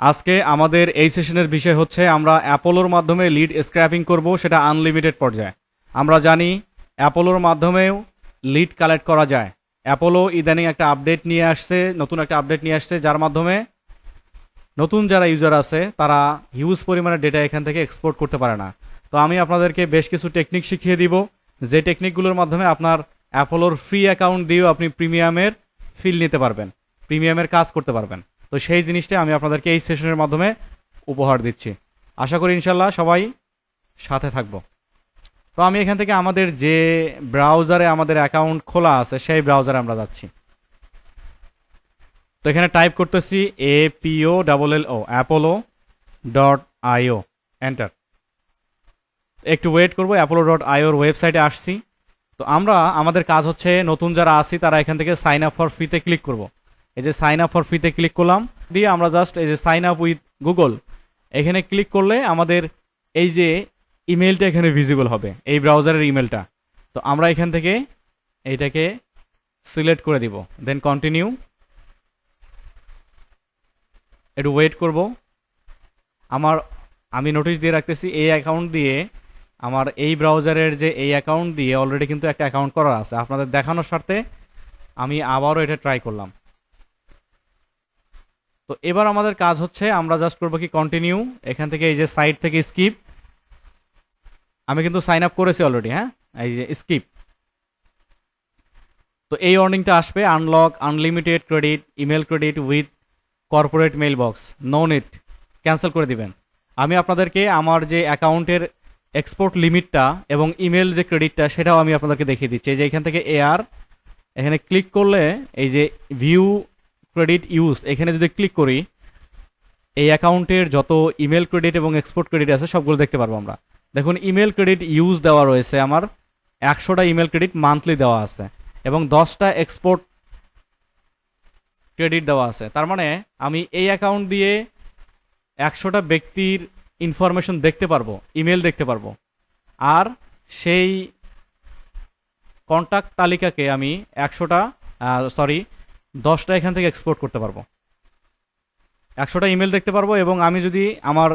আজকে আমাদের এই সেশনের বিষয় হচ্ছে আমরা অ্যাপোলোর মাধ্যমে লিড স্ক্র্যাপিং করব, সেটা আনলিমিটেড পর্যায়ে। আমরা জানি অ্যাপোলোর মাধ্যমেও লিড কালেক্ট করা যায়। অ্যাপোলো ইদানিং একটা আপডেট নিয়ে আসছে, নতুন একটা আপডেট নিয়ে আসছে, যার মাধ্যমে নতুন যারা ইউজার আছে, তারা হিউজ পরিমাণে ডেটা এখান থেকে এক্সপোর্ট করতে পারে না। তো আমি আপনাদেরকে বেশ কিছু টেকনিক শিখিয়ে দিব। যে টেকনিকগুলোর মাধ্যমে আপনার অ্যাপোলোর ফ্রি অ্যাকাউন্ট দিয়েও আপনি প্রিমিয়ামের ফিল নিতে পারবেন, প্রিমিয়ামের কাজ করতে পারবেন। তো সেই জিনিসটা আমি আপনাদেরকে এই সেশনের মাধ্যমে উপহার দিচ্ছি। আশা করি ইনশাল্লাহ সবাই সাথে থাকব। তো আমি এখান থেকে আমাদের যে ব্রাউজারে আমাদের অ্যাকাউন্ট খোলা আছে, সেই ব্রাউজারে আমরা যাচ্ছি। তো এখানে টাইপ করতেছি A P O double L O Apollo dot IO enter একটু ওয়েট করব অ্যাপোলো ডট আইওর ওয়েবসাইটে আসছি। তো আমরা, আমাদের কাজ হচ্ছে, নতুন যারা আসি তারা এখান থেকে সাইন আপ ফর ফ্রিতে ক্লিক করব। এই যে সাইন আপ ফর ফ্রিতে ক্লিক করলাম, দিয়ে আমরা জাস্ট এই যে সাইন আপ উইথ গুগল এখানে ক্লিক করলে আমাদের এই যে ইমেলটা এখানে ভিজিবল হবে, এই ব্রাউজারের ইমেলটা তো আমরা এখান থেকে এইটাকে সিলেক্ট করে দিব দেন কন্টিনিউ একটু ওয়েট করব। আমার, আমি নোটিশ দিয়ে রাখতেছি, এই অ্যাকাউন্ট দিয়ে আমার এই ব্রাউজারের যে এই অ্যাকাউন্ট দিয়ে অলরেডি কিন্তু একটা অ্যাকাউন্ট করা আছে। আপনাদের দেখানোর স্বার্থে আমি আবারও এটা ট্রাই করলাম। তো এবার আমাদের কাজ হচ্ছে, আমরা জাস্ট করব কি কন্টিনিউ এখান থেকে এই যে সাইট থেকে স্কিপ আমি কিন্তু সাইন আপ করেছি অলরেডি হ্যাঁ? এই যে স্কিপ তো এই অর্নিংটা আসবে unlock unlimited credit email credit with corporate mail box no net cancel করে দিবেন। আমি আপনাদেরকে আমার যে অ্যাকাউন্টের এক্সপোর্ট লিমিটটা এবং ইমেল যে ক্রেডিটটা সেটাও আমি আপনাদেরকে দেখিয়ে দিচ্ছি। এই যে এখান থেকে এআর এখানে ক্লিক করলে এই যে ভিউ ক্রেডিট ইউজ এখানে যদি ক্লিক করি, এই অ্যাকাউন্টের যত ইমেল ক্রেডিট এবং এক্সপোর্ট ক্রেডিট আছে, সবগুলো দেখতে পারব আমরা। দেখুন ইমেল ক্রেডিট ইউজ দেওয়া রয়েছে আমার। একশোটা ইমেল ক্রেডিট মান্থলি দেওয়া আছে এবং দশটা এক্সপোর্ট ক্রেডিট দেওয়া আছে। তার মানে আমি এই অ্যাকাউন্ট দিয়ে একশোটা ব্যক্তির ইনফরমেশন দেখতে পারব ইমেল দেখতে পারব। আর সেই কন্ট্যাক্ট তালিকাকে আমি একশোটা সরি দশটা এখান থেকে এক্সপোর্ট করতে পারব। একশোটা ইমেল দেখতে পারব এবং আমি যদি আমার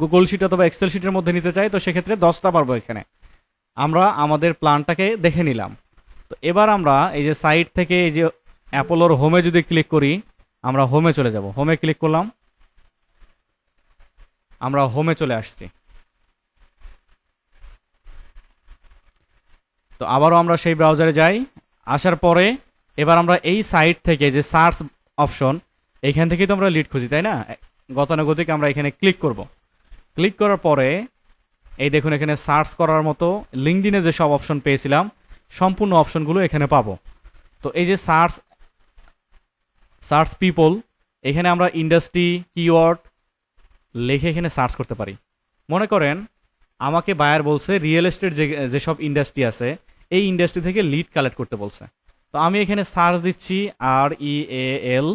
গুগল শিট অথবা এক্সেল শিটের মধ্যে নিতে চাই, তো সেক্ষেত্রে দশটা পারব এখানে। আমরা আমাদের প্ল্যানটাকে দেখে নিলাম। তো এবার আমরা এই যে সাইট থেকে এই যে অ্যাপোলোর হোমে যদি ক্লিক করি, আমরা হোমে চলে যাব। হোমে ক্লিক করলাম। আমরা হোমে চলে আসছি। তো আবারও আমরা সেই ব্রাউজারে যাই। আসার পরে এবার আমরা এই সাইট থেকে যে সার্চ অপশন এখান থেকেই তো আমরা লিড খুঁজি, তাই না? গতানুগতিক আমরা এখানে ক্লিক করব। ক্লিক করার পরে, এই দেখুন এখানে সার্চ করার মতো লিঙ্কডিনে যে সব অপশন পেয়েছিলাম, সম্পূর্ণ অপশনগুলো এখানে পাবো। তো এই যে সার্চ সার্চ পিপল এখানে আমরা ইন্ডাস্ট্রি কিওয়ার্ড লিখে এখানে সার্চ করতে পারি। মনে করেন, আমাকে বায়ার বলছে রিয়েল এস্টেট যে, যেসব ইন্ডাস্ট্রি আছে, এই ইন্ডাস্ট্রি থেকে লিড কালেক্ট করতে বলছে। তো আমি এখানে সার্চ দিচ্ছি R E A L,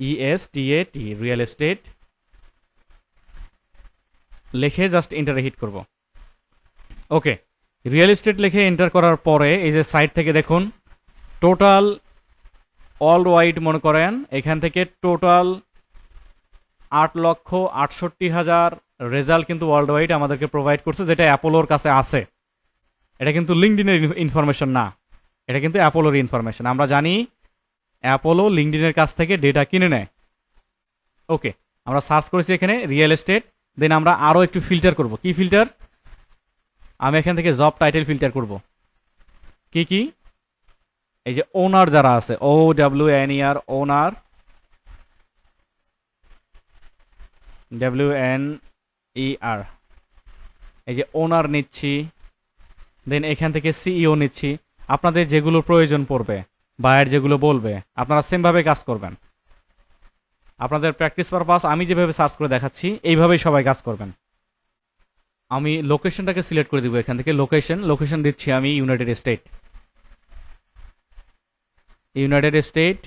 E S T A T, real estate. লিখে জাস্ট এন্টারে হিট করব। ওকে, রিয়েল এস্টেট লিখে এন্টার করার পরে এই যে সাইট থেকে দেখুন টোটাল অল ওয়াইড মনে করেন, এখান থেকে টোটাল আট লক্ষ আটষট্টি হাজার রেজাল্ট কিন্তু ওয়ার্ল্ড ওয়াইড আমাদেরকে প্রোভাইড করছে, যেটা অ্যাপোলোর কাছে আছে। এটা কিন্তু লিঙ্কডিনের ইনফরমেশন না। এটা কিন্তু অ্যাপোলোর ইনফরমেশন আমরা জানি অ্যাপোলো লিঙ্কডিনের কাছ থেকে ডেটা কিনে নেয়। ওকে আমরা সার্চ করেছি এখানে রিয়েল এস্টেট দেন আমরা আরও একটু ফিল্টার করব। কি ফিল্টার আমি এখান থেকে জব টাইটেল ফিল্টার করব। কি কি? এই যে ওনার যারা আছে O W N R owner W N E R এই যে ওনার নিচ্ছি দেন এখান থেকে সিইও নিচ্ছি। আপনাদের যেগুলো প্রয়োজন পড়বে, বায়ার যেগুলো বলবে, আপনারা সেমভাবে কাজ করবেন। আপনাদের প্র্যাকটিস পারপাস আমি যেভাবে সার্চ করে দেখাচ্ছি, এইভাবেই সবাই কাজ করবেন। আমি লোকেশনটাকে সিলেক্ট করে দিব এখান থেকে। লোকেশন লোকেশন দিচ্ছি আমি ইউনাইটেড স্টেট ইউনাইটেড স্টেট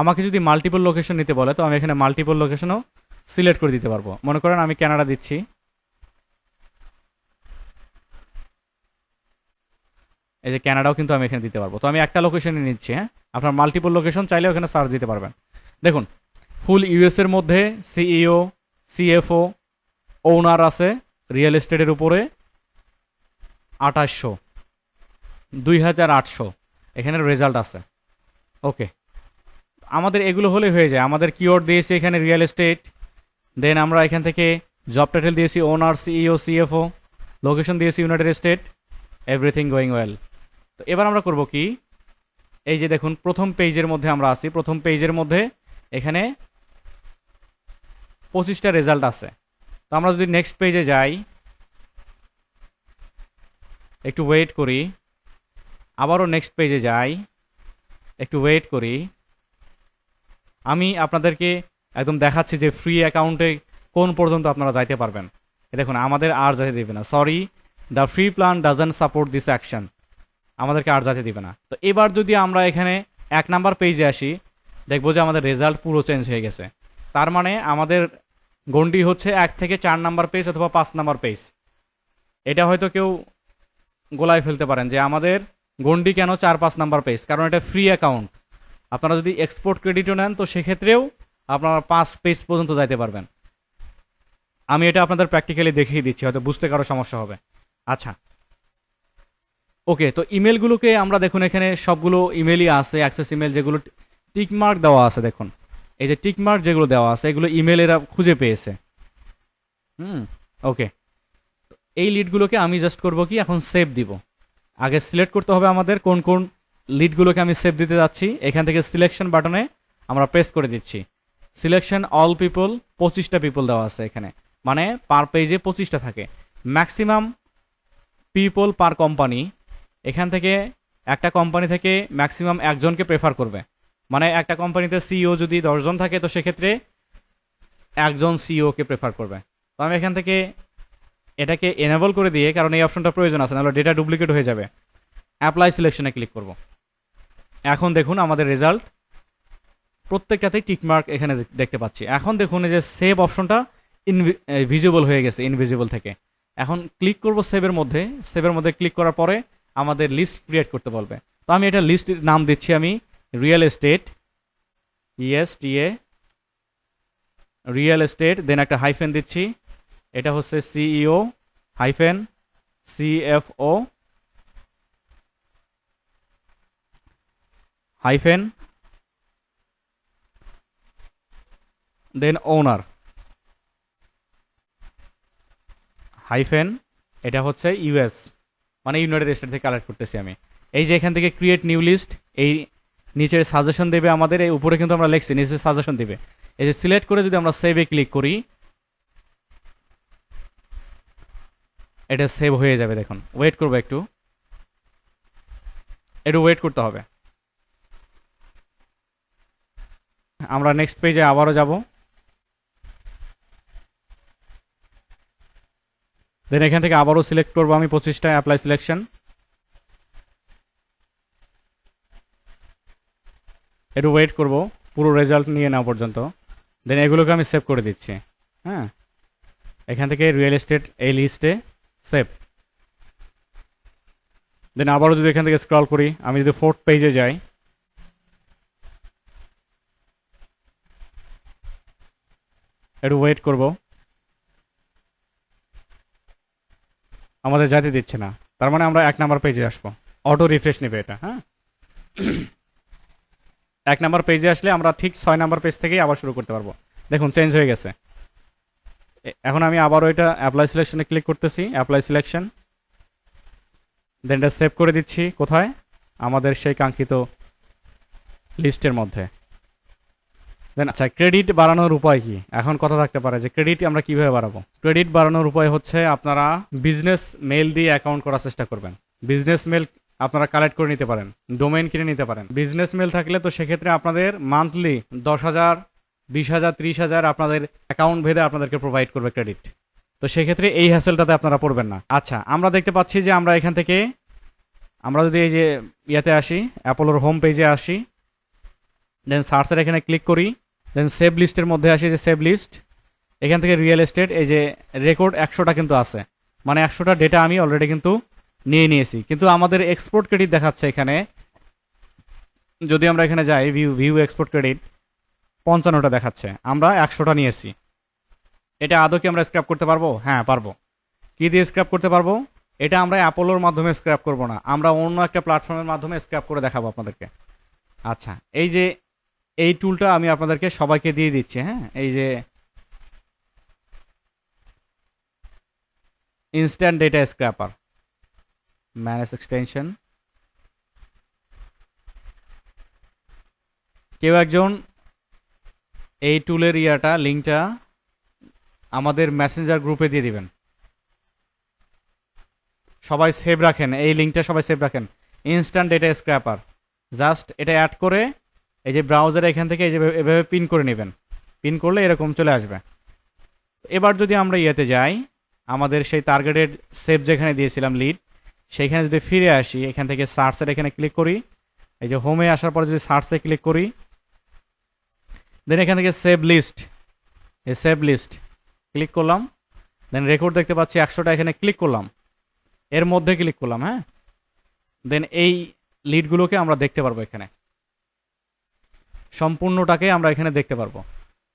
আমাকে যদি মাল্টিপল লোকেশন নিতে বলে, তো আমি এখানে মাল্টিপল লোকেশনও সিলেক্ট করে দিতে পারব। মনে করেন আমি কানাডা দিচ্ছি। এই যে ক্যানাডাও কিন্তু আমি এখানে দিতে পারব। তো আমি একটা লোকেশনে নিচ্ছি হ্যাঁ? আপনার মাল্টিপল লোকেশন চাইলে ওখানে সার্চ দিতে পারবেন। দেখুন ফুল ইউএস এর মধ্যে সিইও সিএফও ওনার আছে রিয়েল এস্টেটের উপরে আঠাশশো, দুই হাজার আটশো। এখানে রেজাল্ট আছে। ওকে আমাদের এগুলো হলে হয়ে যায়। আমাদের কিওয়ার্ড দিয়েছি এখানে রিয়েল এস্টেট দেন আমরা এখান থেকে জব টাইটেল দিয়েছি ওনার সিইও সিএফও লোকেশন দিয়েছি united state everything going well তো এবার আমরা করব কি? এই যে দেখুন, প্রথম পেজের মধ্যে আমরা আছি। প্রথম পেজের মধ্যে এখানে পঁচিশটা রেজাল্ট আছে। তো আমরা যদি নেক্সট পেজে যাই, একটু ওয়েট করি। আবারও নেক্সট পেজে যাই, একটু ওয়েট করি। আমি আপনাদেরকে একদম দেখাচ্ছি যে ফ্রি অ্যাকাউন্টে কোন পর্যন্ত আপনারা যাইতে পারবেন। দেখুন, আমাদের আর যাইতে দিবে না। Sorry the free plan doesn't support this action আমাদেরকে আর যাইতে দিবে না। তো এবার যদি আমরা এখানে এক নাম্বার পেজে আসি, দেখব যে আমাদের রেজাল্ট পুরো চেঞ্জ হয়ে গেছে। তার মানে আমাদের গন্ডি হচ্ছে এক থেকে চার নাম্বার পেজ অথবা পাঁচ নাম্বার পেজ এটা হয়তো কেউ গোলায় ফেলতে পারেন যে আমাদের গন্ডি কেন চার পাঁচ নাম্বার পেজ কারণ এটা ফ্রি অ্যাকাউন্ট আপনারা যদি এক্সপোর্ট ক্রেডিটও নেন, তো সেক্ষেত্রেও আপনারা পাঁচ পেজ পর্যন্ত যাইতে পারবেন। আমি এটা আপনাদের প্র্যাকটিক্যালি দেখিয়ে দিচ্ছি, হয়তো বুঝতে কারও সমস্যা হবে। আচ্ছা। ওকে, তো ইমেলগুলোকে আমরা দেখুন এখানে সবগুলো ইমেলই আছে, অ্যাক্সেস ইমেল যেগুলো টিকমার্ক দেওয়া আছে দেখুন। এই যে টিকমার্ক যেগুলো দেওয়া আছে, এগুলো ইমেল এরা খুঁজে পেয়েছে। হুম, ওকে। এই লিডগুলোকে আমি জাস্ট করব কি, এখন সেভ দিব। আগে সিলেক্ট করতে হবে আমাদের কোন কোন লিডগুলোকে আমি সেভ দিতে যাচ্ছি। এখান থেকে সিলেকশন বাটনে আমরা প্রেস করে দিচ্ছি। সিলেকশন অল পিপল, পঁচিশটা পিপল দেওয়া আছে এখানে। মানে পার পেজে পঁচিশটা থাকে। ম্যাক্সিমাম পিপল পার কোম্পানি এখান থেকে একটা কোম্পানি থেকে ম্যাক্সিমাম একজনকে প্রেফার করবে। মানে একটা কোম্পানিতে সিইও যদি দশজন থাকে, তো সেক্ষেত্রে একজন সিইওকে প্রেফার করবে। তো আমি এখান থেকে এটাকে এনেবল করে দিয়ে, কারণ এই অপশনটা প্রয়োজন আছে, নাহলে ডেটা ডুপ্লিকেট হয়ে যাবে। অ্যাপ্লাই সিলেকশনে ক্লিক করব। এখন দেখুন আমাদের রেজাল্ট প্রত্যেকটাতেই টিকমার্ক এখানে দেখ- দেখতে পাচ্ছি। এখন দেখুন এই যে সেভ অপশনটা ইনভিজিবল হয়ে গেছে ইনভিজিবল থেকে। এখন ক্লিক করব সেভের মধ্যে। সেভের মধ্যে ক্লিক করার পরে আমাদের লিস্ট ক্রিয়েট করতে বলবে। তো আমি এটা লিস্ট নাম দিচ্ছি আমি real estate E S T A real estate then একটা হাইফেন দিচ্ছি। এটা হচ্ছে CEO hyphen CFO hyphen then owner hyphen, এটা হচ্ছে ইউএস মানে ইউনাইটেড স্টেট থেকে কালেক্ট করতেছি আমি। এই যে এখান থেকে ক্রিয়েট নিউ লিস্ট এই নিচের সাজেশন দেবে আমাদের, এই উপরে কিন্তু আমরা লিখছি নিচে সাজেশন দেবে। এই যে সিলেক্ট করে যদি আমরা সেভে ক্লিক করি, এটা সেভ হয়ে যাবে দেখুন। ওয়েট করব একটু। একটু ওয়েট করতে হবে। আমরা নেক্সট পেজে আবারও যাব। দেন এখান থেকে আবারও সিলেক্ট করব আমি পঁচিশটায় অ্যাপ্লাই সিলেকশন একটু ওয়েট করব, পুরো রেজাল্ট নিয়ে নেওয়া পর্যন্ত। দেন এগুলোকে আমি সেভ করে দিচ্ছি। হ্যাঁ? এখান থেকে রিয়েল এস্টেট এই লিস্টে সেভ দেন আবারও যদি এখান থেকে স্ক্রল করি, আমি যদি ফোর্থ পেজে যাই, একটু ওয়েট করব। আমাদের যাতে দিচ্ছে না। তার মানে আমরা এক নাম্বার পেজে আসব। অটো রিফ্রেশ নেবে এটা হ্যাঁ? এক নাম্বার পেজে আসলে আমরা ঠিক ছয় নাম্বার পেজ থেকেই আবার শুরু করতে পারব। দেখুন চেঞ্জ হয়ে গেছে। এখন আমি আবারও এটা অ্যাপ্লাই সিলেকশনে ক্লিক করতেছি অ্যাপ্লাই সিলেকশন দেন এটা সেভ করে দিচ্ছি কোথায়? আমাদের সেই কাঙ্ক্ষিত লিস্টের মধ্যে। দেন আচ্ছা ক্রেডিট বাড়ানোর উপায় কি? এখন কথা থাকতে পারে যে ক্রেডিট আমরা কীভাবে বাড়াবো? ক্রেডিট বাড়ানোর উপায় হচ্ছে আপনারা বিজনেস মেল দিয়ে অ্যাকাউন্ট করার চেষ্টা করবেন। বিজনেস মেল আপনারা কালেক্ট করে নিতে পারেন ডোমেইন কিনে নিতে পারেন। বিজনেস মেল থাকলে তো সেক্ষেত্রে আপনাদের মান্থলি দশ হাজার, বিশ হাজার, ত্রিশ হাজার আপনাদের অ্যাকাউন্ট ভেদে আপনাদেরকে প্রোভাইড করবে ক্রেডিট তো সেক্ষেত্রে এই হ্যাসেলটাতে আপনারা পড়বেন না। আচ্ছা আমরা দেখতে পাচ্ছি যে আমরা এখান থেকে, আমরা যদি এই যে ইয়াতে আসি অ্যাপোলোর হোম পেজে আসি দেন সার্চের এখানে ক্লিক করি। দেন সেভ লিস্টের মধ্যে আসি যে সেভ লিস্ট এখান থেকে রিয়েল এস্টেট এই যে রেকর্ড একশোটা কিন্তু আছে। মানে একশোটা ডেটা আমি অলরেডি কিন্তু নিয়ে নিয়েছি। কিন্তু আমাদের এক্সপোর্ট ক্রেডিট দেখাচ্ছে এখানে। যদি আমরা এখানে যাই ভিউ ভিউ এক্সপোর্ট ক্রেডিট পঞ্চান্নটা দেখাচ্ছে। আমরা একশোটা নিয়েছি। এটা আদৌ কি আমরা স্ক্র্যাপ করতে পারব? হ্যাঁ পারব। কি দিয়ে স্ক্র্যাপ করতে পারব? এটা আমরা অ্যাপোলোর মাধ্যমে স্ক্র্যাপ করব না। আমরা অন্য একটা প্ল্যাটফর্মের মাধ্যমে স্ক্র্যাপ করে দেখাবো আপনাদেরকে। আচ্ছা এই যে এই টুলটা আমি আপনাদেরকে সবাইকে দিয়ে দিচ্ছি হ্যাঁ? এই যে instant data scraper manage extension কেউ একজন এই টুলের ইয়াটা লিঙ্কটা আমাদের মেসেঞ্জার গ্রুপে দিয়ে দিবেন। সবাই সেভ রাখেন, এই লিঙ্কটা সবাই সেভ রাখেন। ইনস্ট্যান্ট ডেটা স্ক্র্যাপার জাস্ট এটা অ্যাড করে এই যে ব্রাউজারে এখান থেকে এই যে এভাবে পিন করে নেবেন। পিন করলে এরকম চলে আসবে। এবার যদি আমরা ইয়েতে যাই, আমাদের সেই টার্গেটেড সেভ যেখানে দিয়েছিলাম লিড সেইখানে যদি ফিরে আসি, এখান থেকে সার্চের এখানে ক্লিক করি, এই যে হোমে আসার পরে যদি সার্চে ক্লিক করি দেন এখান থেকে সেভ লিস্ট এই সেভ লিস্ট ক্লিক করলাম দেন রেকর্ড দেখতে পাচ্ছি একশোটা এখানে ক্লিক করলাম। এর মধ্যে ক্লিক করলাম হ্যাঁ? দেন এই লিডগুলোকে আমরা দেখতে পারব এখানে। সম্পূর্ণটাকে আমরা এখানে দেখতে পারব।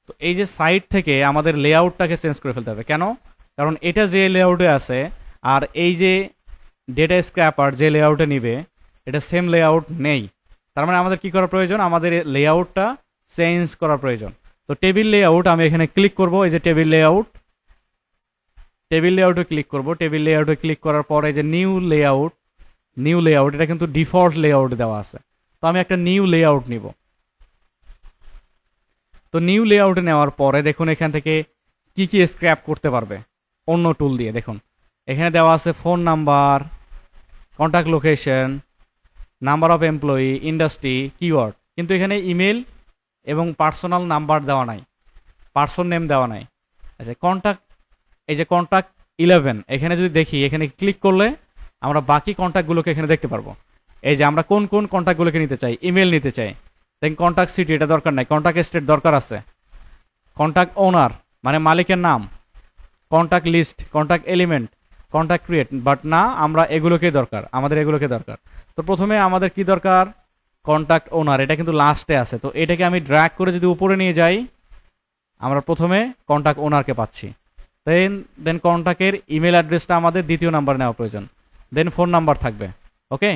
তো এই যে সাইট থেকে আমাদের লেআউটটাকে চেঞ্জ করে ফেলতে হবে। কেন? কারণ এটা যে লেআউটে আছে, আর এই যে ডেটা স্ক্র্যাপার যে লেআউটে নিবে, এটা সেম লেআউট নেই। তার মানে আমাদের কি করা প্রয়োজন? আমাদের লেআউটটা চেঞ্জ করা প্রয়োজন। তো টেবিল লেআউট আমি এখানে ক্লিক করব, এই যে টেবিল লেআউট টেবিল লেআউটে ক্লিক করব। টেবিল লেআউটে ক্লিক করার পরে যে নিউ লেআউট নিউ লেআউট এটা কিন্তু ডিফল্ট লেআউট দেওয়া আছে। তো আমি একটা নিউ লেআউট নিব। তো নিউ লেআউটে নেওয়ার পরে দেখুন এখান থেকে কি কি স্ক্র্যাপ করতে পারবে। অন্য টুল দিয়ে, দেখুন। এখানে দেওয়া আছে phone number contact location number of employee industry keyword কিন্তু এখানে ইমেল এবং পার্সোনাল নাম্বার দেওয়া নাই। পার্সন নেম দেওয়া নাই। আচ্ছা কন্ট্যাক্ট এই যে কন্ট্যাক্ট ইলেভেন এখানে যদি দেখি, এখানে ক্লিক করলে আমরা বাকি কন্ট্যাক্টগুলোকে এখানে দেখতে পারব। এই যে আমরা কোন কোন কন্ট্যাক্টগুলোকে নিতে চাই? ইমেল নিতে চাই। দেন কন্ট্যাক্ট সিটি এটা দরকার নাই। কন্ট্যাক্ট স্টেট দরকার আছে। কন্ট্যাক্ট ওনার মানে মালিকের নাম। Contact list contact element contact create but না, আমরা এগুলোকে দরকার। আমাদের এগুলোকে দরকার। তো প্রথমে আমাদের কি দরকার? কন্ট্যাক্ট ওনার এটা কিন্তু লাস্টে আছে। তো এটাকে আমি ড্র্যাগ করে যদি উপরে নিয়ে যাই, আমরা প্রথমে কন্ট্যাক্ট ওনারকে পাচ্ছি। দেন দেন কন্ট্যাক্টের ইমেল অ্যাড্রেসটা আমাদের দ্বিতীয় নাম্বার নেওয়া প্রয়োজন। দেন ফোন নাম্বার থাকবে। Okay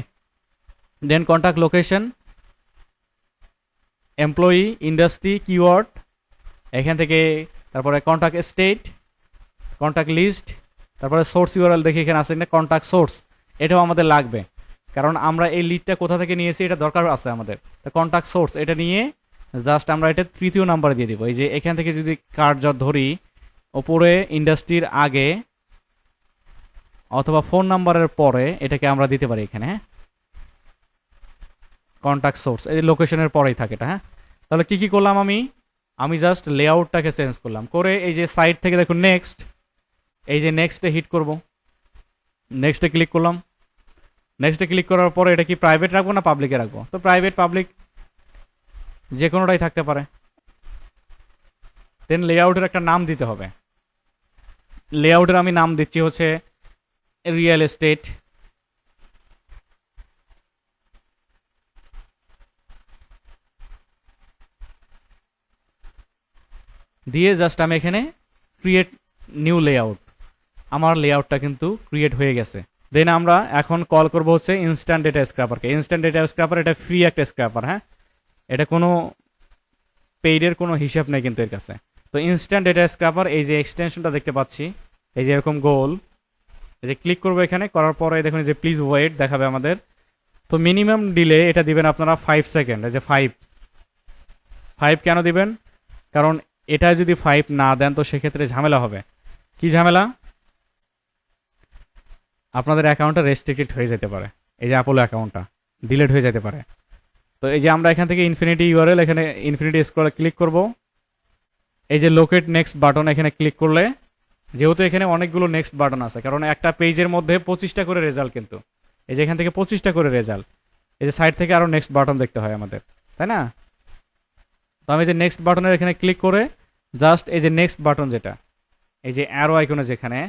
then contact location employee industry keyword এখান থেকে তারপরে কন্ট্যাক্ট স্টেট কন্ট্যাক্ট লিস্ট তারপরে সোর্স ইউআরএল দেখি এখানে আছে না কন্ট্যাক্ট সোর্স এটাও আমাদের লাগবে। কারণ আমরা এই লিডটা কোথা থেকে নিয়েছি, এটা দরকার আছে আমাদের। তো কন্ট্যাক্ট সোর্স এটা নিয়ে জাস্ট আমরা এটা তৃতীয় নাম্বার দিয়ে দিব। এই যে এখান থেকে যদি কার্ড ধরি, ওপরে ইন্ডাস্ট্রির আগে অথবা ফোন নাম্বারের পরে এটাকে আমরা দিতে পারি এখানে। হ্যাঁ কন্ট্যাক্ট সোর্স এই লোকেশনের পরেই থাকে এটা হ্যাঁ? তাহলে কি কি করলাম আমি? আমি জাস্ট লেআউটটাকে চেঞ্জ করলাম। করে এই যে সাইড থেকে দেখুন নেক্সট এই যে নেক্সটে হিট করব। নেক্সটে ক্লিক করলাম। নেক্সটে ক্লিক করার পরে এটা কি প্রাইভেট রাখব না পাবলিকে রাখব? তো প্রাইভেট পাবলিক যে কোনোটাই থাকতে পারে। দেন লেআউটের একটা নাম দিতে হবে। লেআউটের আমি নাম দিচ্ছি হচ্ছে রিয়েল এস্টেট দিয়ে জাস্ট আমি এখানে ক্রিয়েট নিউ লেআউট আমার লেআউটটা কিন্তু ক্রিয়েট হয়ে গেছে। দেন আমরা এখন কল করব হচ্ছে ইনস্ট্যান্ট ডেটা স্ক্র্যাপারকে ইনস্ট্যান্ট ডেটা স্ক্র্যাপার এটা ফ্রি একটা স্ক্র্যাপার হ্যাঁ? এটা কোনো পেইডের কোনো হিসাব নেই কিন্তু এর কাছে। তো ইনস্ট্যান্ট ডেটা স্ক্র্যাপার এই যে এক্সটেনশনটা দেখতে পাচ্ছি, এই যে এরকম গোল, এই যে ক্লিক করব এখানে, করার পরে দেখুন যে প্লিজ ওয়েট দেখাবে আমাদের। তো মিনিমাম ডিলে এটা দিবেন আপনারা ফাইভ সেকেন্ড এই যে ফাইভ ফাইভ কেন দিবেন? কারণ এটা যদি ফাইভ না দেন, তো সেক্ষেত্রে ঝামেলা হবে। কি ঝামেলা? আপনাদের অ্যাকাউন্টটা রেস্ট্রিক্টেড হয়ে যেতে পারে। এই যে অ্যাপোলো অ্যাকাউন্টটা ডিলেট হয়ে যেতে পারে। তো এই যে আমরা এখান থেকে ইনফিনিটি ইউআরএল এখানে ইনফিনিটি স্কোয়ারে ক্লিক করব। এই যে লোকেট নেক্সট বাটন এখানে ক্লিক করলে, যেহেতু এখানে অনেকগুলো নেক্সট বাটন আছে, কারণ একটা পেজের মধ্যে পঁচিশটা করে রেজাল্ট কিন্তু। এই যে এখান থেকে পঁচিশটা করে রেজাল্ট এই যে সাইড থেকে আরও নেক্সট বাটন দেখতে হয় আমাদের, তাই না? তো আমি যে নেক্সট বাটনের এখানে ক্লিক করে জাস্ট এই যে নেক্সট বাটন যেটা, এই যে অ্যারো আইকনে যেখানে,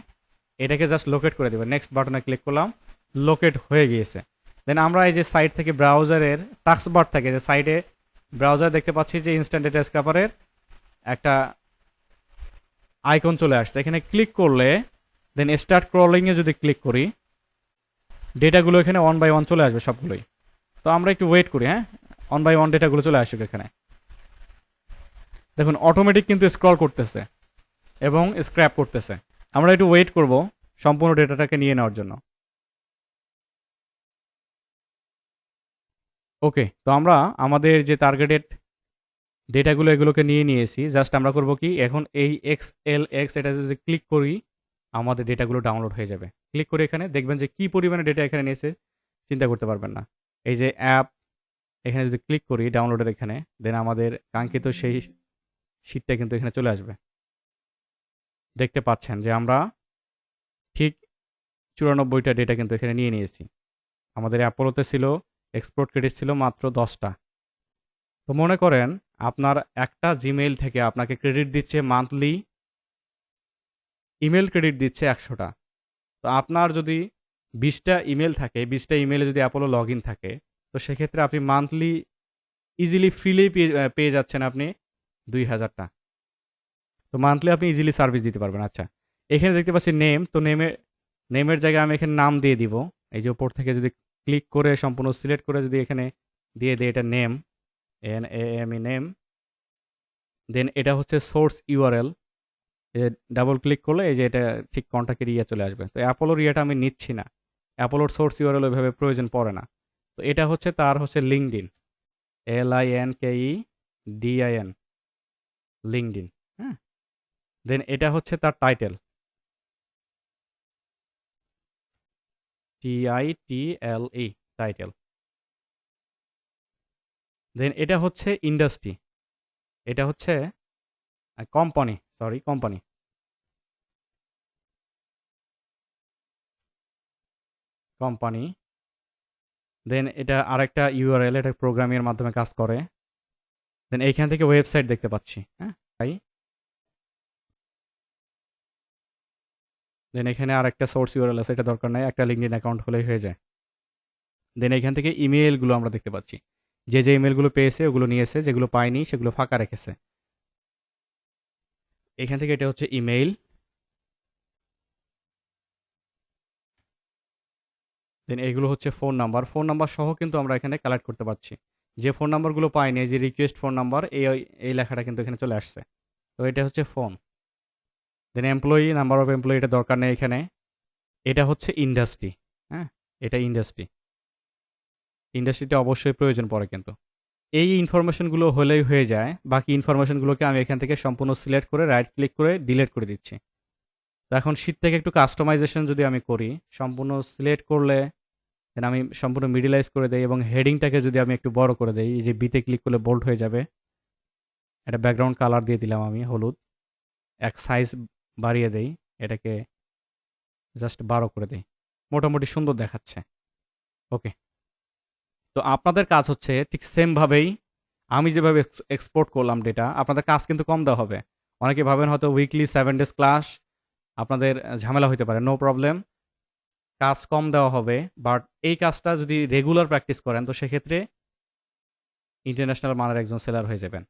এটাকে জাস্ট লোকেট করে দেবে। নেক্সট বাটনে ক্লিক করলাম লোকেট হয়ে গিয়েছে। দেন আমরা এই যে সাইট থেকে ব্রাউজারের টাক্স বার থাকে, যে সাইডে ব্রাউজার দেখতে পাচ্ছি যে ইনস্ট্যান্ট ডেটা স্ক্র্যাপারের একটা আইকন চলে আসছে। এখানে ক্লিক করলে দেন স্টার্ট ক্রলিংয়ে যদি ক্লিক করি ডেটাগুলো এখানে ওয়ান বাই ওয়ান চলে আসবে সবগুলোই। তো আমরা একটু ওয়েট করি হ্যাঁ? ওয়ান বাই ওয়ান ডেটাগুলো চলে আসুক এখানে। দেখুন অটোমেটিক কিন্তু স্ক্রল করতেছে এবং স্ক্র্যাপ করতেছে। আমরা একটু ওয়েট করব সম্পূর্ণ ডেটাটাকে নিয়ে নেওয়ার জন্য। ওকে তো আমরা আমাদের যে টার্গেটেড ডেটাগুলো এগুলোকে নিয়ে নিয়েছি জাস্ট আমরা করব কি, এখন এই এক্স এল এক্স এটা যদি ক্লিক করি, আমাদের ডেটাগুলো ডাউনলোড হয়ে যাবে। ক্লিক করে এখানে দেখবেন যে কি পরিমাণে ডেটা এখানে নিয়েছে চিন্তা করতে পারবেন না। এই যে অ্যাপ এখানে যদি ক্লিক করি ডাউনলোডের এখানে দেন আমাদের কাঙ্ক্ষিত সেই শীটটা কিন্তু এখানে চলে আসবে। দেখতে পাচ্ছেন যে আমরা ঠিক চুরানব্বইটা ডেটা কিন্তু এখানে নিয়ে নিয়েছি। আমাদের অ্যাপোলোতে ছিল এক্সপোর্ট ক্রেডিট ছিল মাত্র দশটা। তো মনে করেন আপনার একটা জিমেইল থেকে আপনাকে ক্রেডিট দিচ্ছে মান্থলি ইমেল ক্রেডিট দিচ্ছে একশোটা। তো আপনার যদি বিশটা ইমেল থাকে, বিশটা ইমেলে যদি অ্যাপোলো লগ থাকে, তো সেক্ষেত্রে আপনি মান্থলি ইজিলি ফ্রিলি পেয়ে যাচ্ছেন আপনি দুই হাজারটা। তো মান্থলি আপনি ইজিলি সার্ভিস দিতে পারবেন। আচ্ছা এখানে দেখতে পাচ্ছি নেম তো নেমে নেমের জায়গায় আমি এখানে নাম দিয়ে দিব। এই যে ওপর থেকে যদি ক্লিক করে, সম্পূর্ণ সিলেক্ট করে যদি এখানে দিয়ে দিই, এটা name N A M E name then এটা হচ্ছে সোর্স ইউআরএল ডাবল ক্লিক করলে এই যে এটা ঠিক কন্ট্যাক্টের ইয়ে চলে আসবে। তো অ্যাপোলোর ইয়েটা আমি নিচ্ছি না। অ্যাপোলোর সোর্স ইউআরএল ওইভাবে প্রয়োজন পড়ে না। তো এটা হচ্ছে, তার হচ্ছে LinkedIn L I N K E D I N LinkedIn হ্যাঁ। দেন এটা হচ্ছে তার title T I T L E title then এটা হচ্ছে ইন্ডাস্ট্রি এটা হচ্ছে company sorry company company then এটা আরেকটা ইউআরএল এটা প্রোগ্রামের মাধ্যমে কাজ করে। দেন এইখান থেকে ওয়েবসাইট দেখতে পাচ্ছি হ্যাঁ। দেন এখানে আরেকটা সোর্স ইউআরএল আছে, এটা দরকার নাই, একটা লিঙ্কডিন অ্যাকাউন্ট হলেই হয়ে যায়। দেন এখান থেকে ইমেলগুলো আমরা দেখতে পাচ্ছি। যে যে ইমেলগুলো পেয়েছে, ওগুলো নিয়েছে, যেগুলো পায়নি, সেগুলো ফাঁকা রেখেছে। এখান থেকে এটা হচ্ছে ইমেইল দেন এগুলো হচ্ছে ফোন নাম্বার ফোন নাম্বার সহ কিন্তু আমরা এখানে কালেক্ট করতে পারছি। যে ফোন নাম্বারগুলো পাইনি যে রিকোয়েস্ট ফোন নাম্বার এই এই লেখাটা কিন্তু এখানে চলে আসছে। তো এটা হচ্ছে phone then employee number of employee এটা দরকার নেই এখানে। এটা হচ্ছে ইন্ডাস্ট্রি হ্যাঁ? এটা ইন্ডাস্ট্রি ইন্ডাস্ট্রিটা অবশ্যই প্রয়োজন পড়ে কিন্তু। এই ইনফরমেশনগুলো হলেই হয়ে যায়, বাকি ইনফরমেশনগুলোকে আমি এখান থেকে সম্পূর্ণ সিলেক্ট করে রাইট ক্লিক করে ডিলিট করে দিচ্ছি। তো এখন শীট থেকে একটু কাস্টমাইজেশন যদি আমি করি, সম্পূর্ণ সিলেক্ট করলে দেন আমি সম্পূর্ণ মিডিলাইজ করে দেই এবং হেডিংটাকে যদি আমি একটু বড় করে দেই, এই যে বিতে ক্লিক করলে বোল্ড হয়ে যাবে। এটা ব্যাকগ্রাউন্ড কালার দিয়ে দিলাম আমি, হলুদ। এক সাইজ বাড়িয়ে দেই, এটাকে জাস্ট বারো করে দেই। মোটামুটি সুন্দর দেখাচ্ছে। ওকে তো আপনাদের কাজ হচ্ছে ঠিক সেমভাবেই আমি যেভাবে এক্সপোর্ট করলাম ডেটা আপনাদের কাজ কিন্তু কম দেওয়া হবে। অনেকে ভাবেন হয়তো উইকলি সেভেন ডেজ ক্লাস আপনাদের ঝামেলা হতে পারে নো প্রবলেম কাজ কম দেওয়া হবে বাট এই কাজটা যদি রেগুলার প্র্যাকটিস করেন, তো সেক্ষেত্রে ইন্টারন্যাশনাল মানের একজন সেলার হয়ে যাবেন।